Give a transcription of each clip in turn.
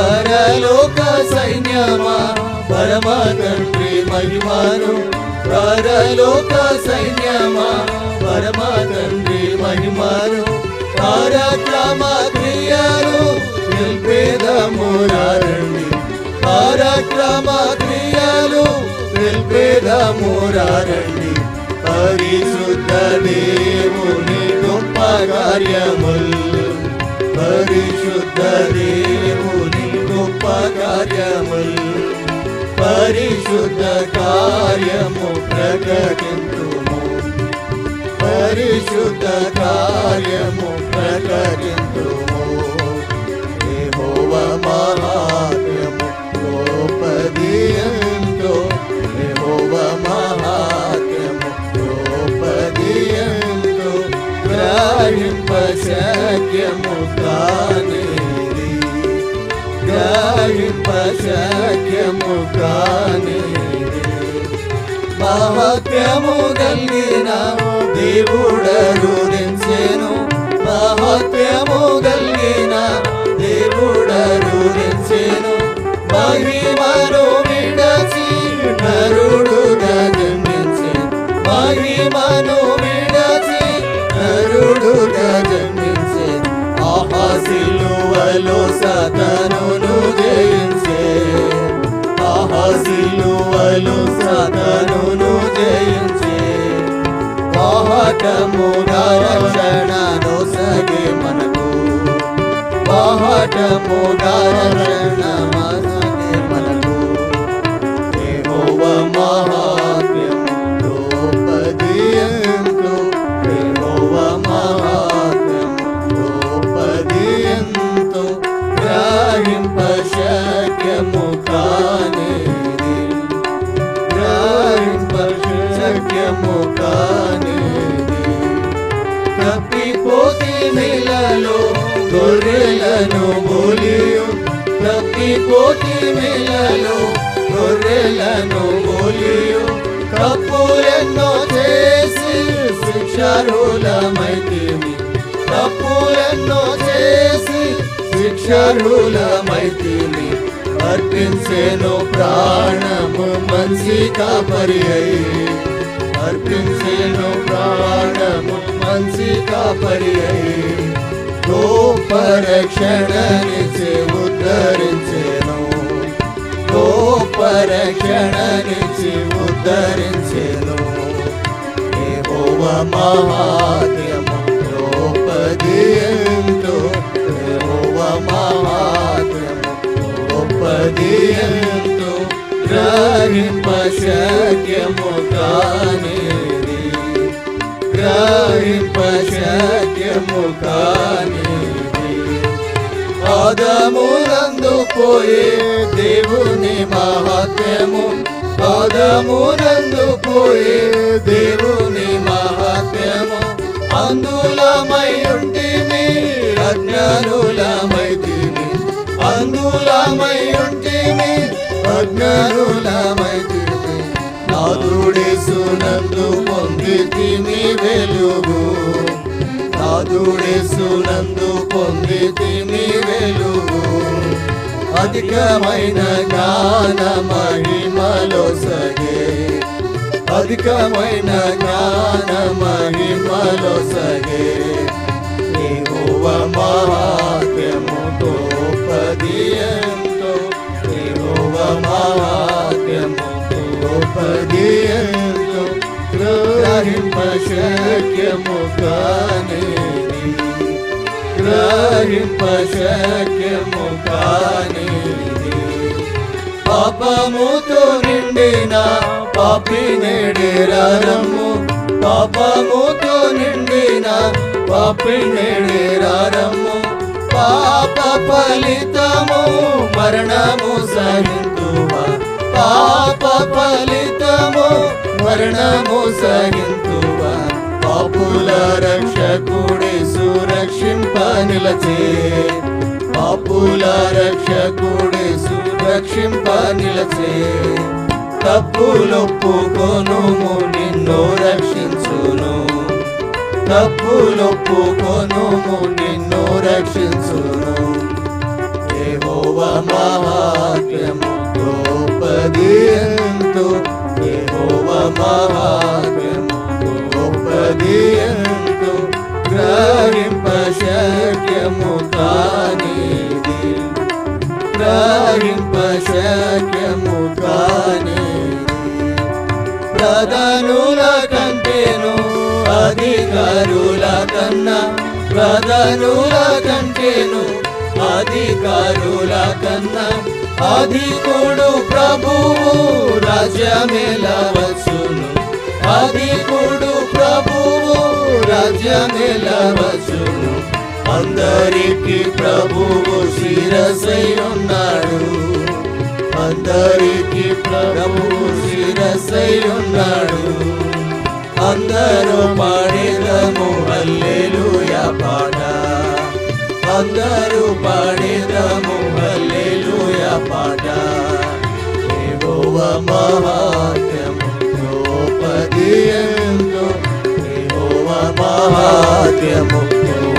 పరలోక సైన్యమా పరమ తండ్రి మహిమను. పరలోక సైన్యమా పరమ తండ్రి మహిమను. పరక్రమ క్రియలు నిల్పేదమురారండి పరక్రమ క్రియలు నిల్పేదమురారండి పరిశుద్ధ దేవుని గొప్ప కార్యములు. పరిశుద్ధ దేవు కార్యములు పరిశుద్ధ కార్యము ప్రకటింతుము పరిశుద్ధ కార్యము ప్రకటింతుము యెహోవ మహాత్మ్యము గోపదియంతో యెహోవ మహాత్మ్యము గోపదియంతో గ్రహింప గ్రహింప సత్యము కానిది మహత్యము కలిగిన దేవుడరు దించెను. మహత్యము కలిగిన దేవుడరు దించెను. మహిమను విడచి నరుడుగా జన్మించెను. మహిమను విడచి నరుడుగా జన్మించెను. ఆహా సిలువలో సతనును పాహటముగా రక్షణ నొసగే మనకు. పాహటముగా రక్షణ మనగే మనకు. యెహోవ మహాత్మ్యము గోపదియంతో యెహోవ మహాత్మ్యము గోపదియంతో గ్రహింప శక్యము కానిది తప్పిపోతి మిలలో గొర్రెలను బోలియు. తప్పిపోతి మిలలో గొర్రెలను బోలియు. తప్పులెన్నో చేసి శిక్షారులమైతిమి తప్పులెన్నో చేసి శిక్షారులమైతిమి అర్పించేను ప్రాణము మంచి కాపరి అయి. అర్పించేను ప్రాణము మంచి కాపరి గొప్ప రక్షణనిచ్చి ఉద్ధరించేను. గొప్ప రక్షణనిచ్చి ఉద్ధరించేను. యెహోవ మహాత్మ్యము గొప్పదియంతో యెహోవ మహాత్మ్యము గొప్పదియంతో గ్రహింప శక్యము కానిది గ్రహింప శక్యము పాదమునందు పోయే దేవుని మహాత్మ్యము పాదమునందు పోయే దేవుని మహాత్మ్యము అందులమై ఉంటిమి అజ్ఞానులమైతిమి అందులమై ఉంటిమి అజ్ఞానులమైతిమి నాదుడేసునందు పొందితిమి వెలుగు. నాదుడేసునందు పొందితిమి వెలుగు. అధికమైన జ్ఞాన మహిమలో సగే. అధికమైన జ్ఞాన మహిమలో సగే. నీవువ మహాత్మ్యము గోపదియంతో నీవువ మహాత్మ్యము గోపదియంతో గ్రహింప శక్యము కానిది గ్రహింప పాపముతో నిండిన పాపి నేడేరారము పాపముతో నిండిన పాపి నేడేరారము పాప ఫలితము మరణము సహితువా పాప ఫలితము మరణము సహింతువా. పాపుల రక్షకుడే సురక్షింప నిలచే పాపుల రక్షకుడే సురక్షింప నిలచే తప్పులొప్పుకొనుము నిన్ను రక్షించును. తప్పులొప్పుకొనుము నిన్ను రక్షించును. యెహోవ మహాత్మ్యము గొప్పది ఎంతో యెహోవ మహాత్మ్యము గొప్పది ఎంతో గ్రహింప కానిది. గ్రహింప శక్యము ప్రధానుల కంటేను అధికారుల కన్నా ప్రధానుల కంటేను అధికారుల కన్నా అధికుడు ప్రభువు రాజ్యమేలవచ్చును. అధికుడు ప్రభువు రాజ్యమేలవచ్చును. అందరికి ప్రభువు శిరసై ఉన్నాడు. అందరికి ప్రభువు శిరసై ఉన్నాడు. అందరూ పాడేదము అల్లెలుయా పాట అందరూ పాడేదము. హల్లెలూయ పాట. ఏవోవ మహాత్యము గోపది ఎంతో ఏవోవ మహాత్యము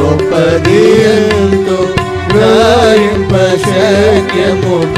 గోపది ఎంతో గ్రహింప శక్యము.